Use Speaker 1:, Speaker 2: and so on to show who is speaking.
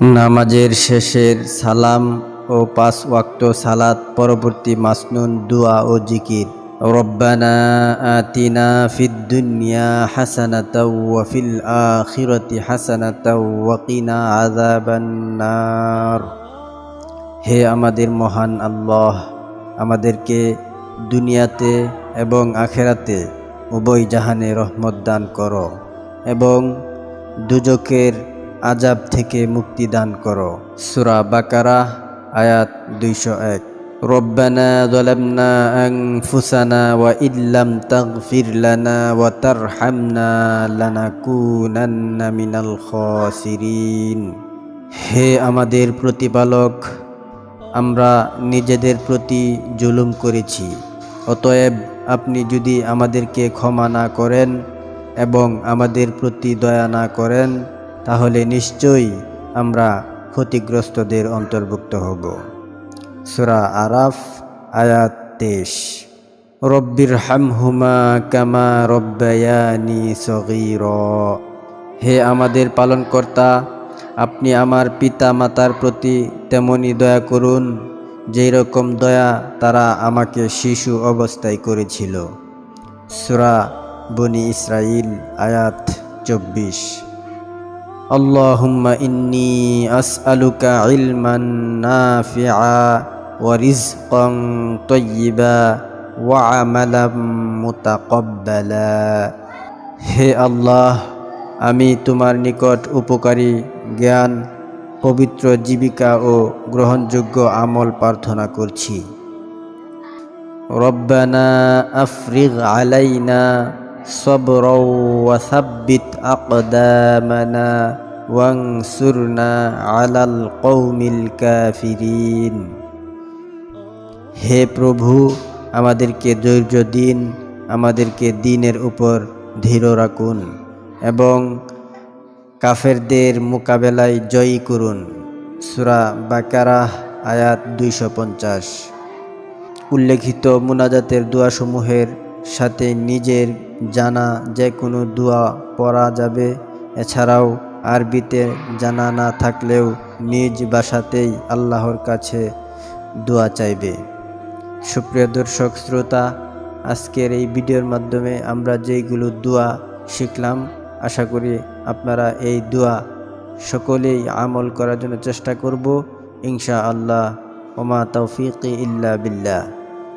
Speaker 1: নামাজের শেষের সালাম ও পাঁচ ওয়াক্ত সালাত, পরবর্তী মাসনুন, দুয়া ও জিকির। ফিদ দুনিয়া হাসানাতাও ওয়া ফিল আখিরাতি হাসানাতাও ওয়া কিনা হে আমাদের মহান আল্লাহ, আমাদেরকে দুনিয়াতে এবং আখেরাতে উভয় জাহানে রহমত দান করো এবং দুজকের আজাব থেকে মুক্তি দান করো সুরা বাকারা আয়াত দুইশো এক ربنا ظلمنا أنفسنا وإن لم تغفر لنا وترحمنا لنكونن من الخاسرين হে আমাদের প্রতিপালক আমরা নিজেদের প্রতি জুলুম করেছি অতএব আপনি যদি আমাদেরকে ক্ষমা না করেন এবং আমাদের প্রতি দয়া না করেন তাহলে নিশ্চয়ই আমরা ক্ষতিগ্রস্তদের অন্তর্ভুক্ত হব। সুরা আরাফ, আয়াত তেইশ। রব্বির হামহুমা কামা রব্বায়ানি সগীর। হে আমাদের পালনকর্তা, আপনি আমার পিতা মাতার প্রতি তেমনই দয়া করুন, যেই রকম দয়া তারা আমাকে শিশু অবস্থায় করেছিল। সুরা বনি ইসরাইল আয়াত চব্বিশ। اللهم إني أسألك علما نافعا ورزقا طيبا وعملا متقبلا হে আল্লাহ আমি তোমার নিকট উপকারী জ্ঞান পবিত্র জীবিকা ও গ্রহণযোগ্য আমল প্রার্থনা করছি রব্বানা আফরিগ আলাইনা صبرا وثبت أقدامنا وانصرنا على القوم الكافرين হে প্রভু আমাদেরকে ধৈর্য দিন আমাদেরকে দিনের উপর ধীর রাখুন এবং কাফেরদের মোকাবেলায় জয়ী করুন সুরা বাকারা আয়াত দুইশো পঞ্চাশ উল্লেখিত মুনাজাতের দোয়াসমূহের সাথে নিজের জানা যে কোনো দোয়া পড়া যাবে। এছাড়াও আরবিতে জানা না থাকলেও নিজ ভাষাতেই আল্লাহর কাছে দোয়া চাইবে। সুপ্রিয় দর্শক, শ্রোতা, আজকের এই ভিডিওর মাধ্যমে আমরা যেইগুলো দোয়া শিখলাম, আশা করি আপনারা এই দোয়া সকলেই আমল করার জন্য চেষ্টা করব। ইনশা আল্লাহ ওমা তৌফিক ইল্লা বিল্লাহ।